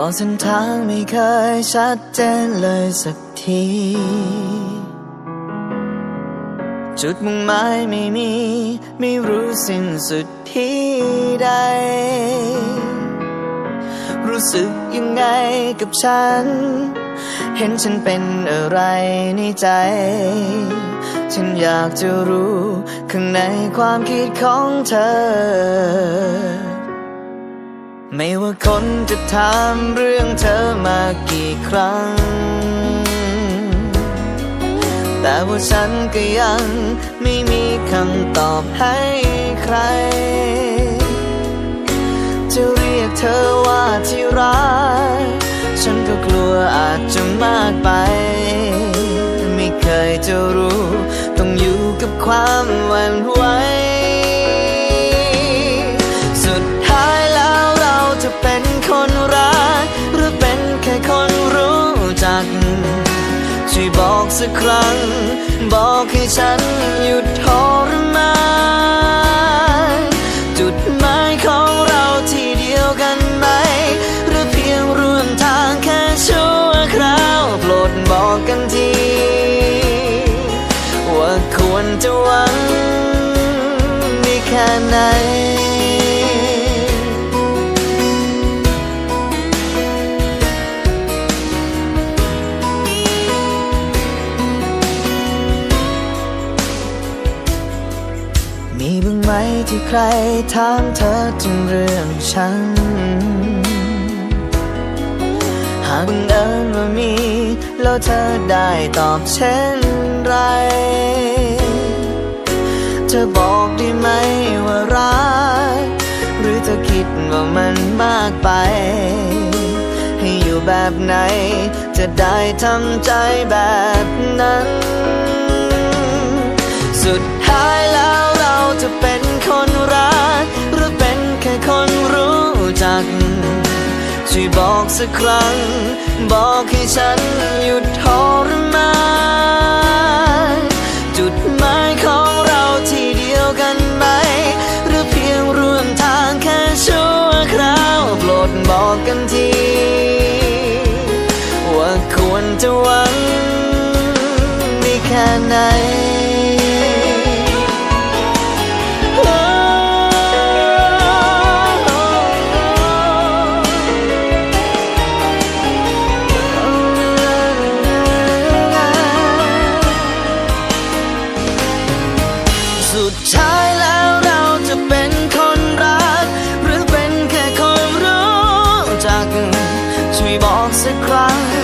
ก็เส้นทางไม่เคยชัดเจนเลยสักที จุดมุ่งหมายไม่มี ไม่รู้สิ้นสุดที่ใด รู้สึกยังไงกับฉัน เห็นฉันเป็นอะไรในใจ ฉันอยากจะรู้ ข้างในความคิดของเธอ ไม่ว่าคนจะถามเรื่องเธอมากี่ครั้ง แต่ว่าฉันก็ยังไม่มีคำตอบให้ใคร จะเรียกเธอว่าที่รัก ฉันก็กลัวอาจจะมากไป ไม่เคยจะรู้ บอกสักครั้ง บอกให้ฉันหยุดทรมานจุดหมายของเราที่เดียวกันไหม หรือเพียงร่วมทางแค่ชั่วคราว โปรดบอกกันที ไหมที่ใครถามเธอถึงเรื่องฉัน หากบังเอิญว่ามี แล้วเธอได้ตอบเช่นไร เธอบอกได้ไหมว่ารัก หรือเธอคิดว่ามันมากไป ให้อยู่แบบไหน จะได้ทำใจแบบนั้น สุดท้ายแล้ว ช่วยบอกสักครั้ง บอกให้ฉันหยุดทรมานจุดหมายของเราที่เดียวกันไหม หรือเพียงร่วมทางแค่ชั่วคราวโปรดบอกกันที ว่าควรจะหวังได้แค่ไหน สุดท้ายแล้วเราจะเป็นคนรัก หรือเป็นแค่คนรู้จัก ช่วยบอกสักครั้ง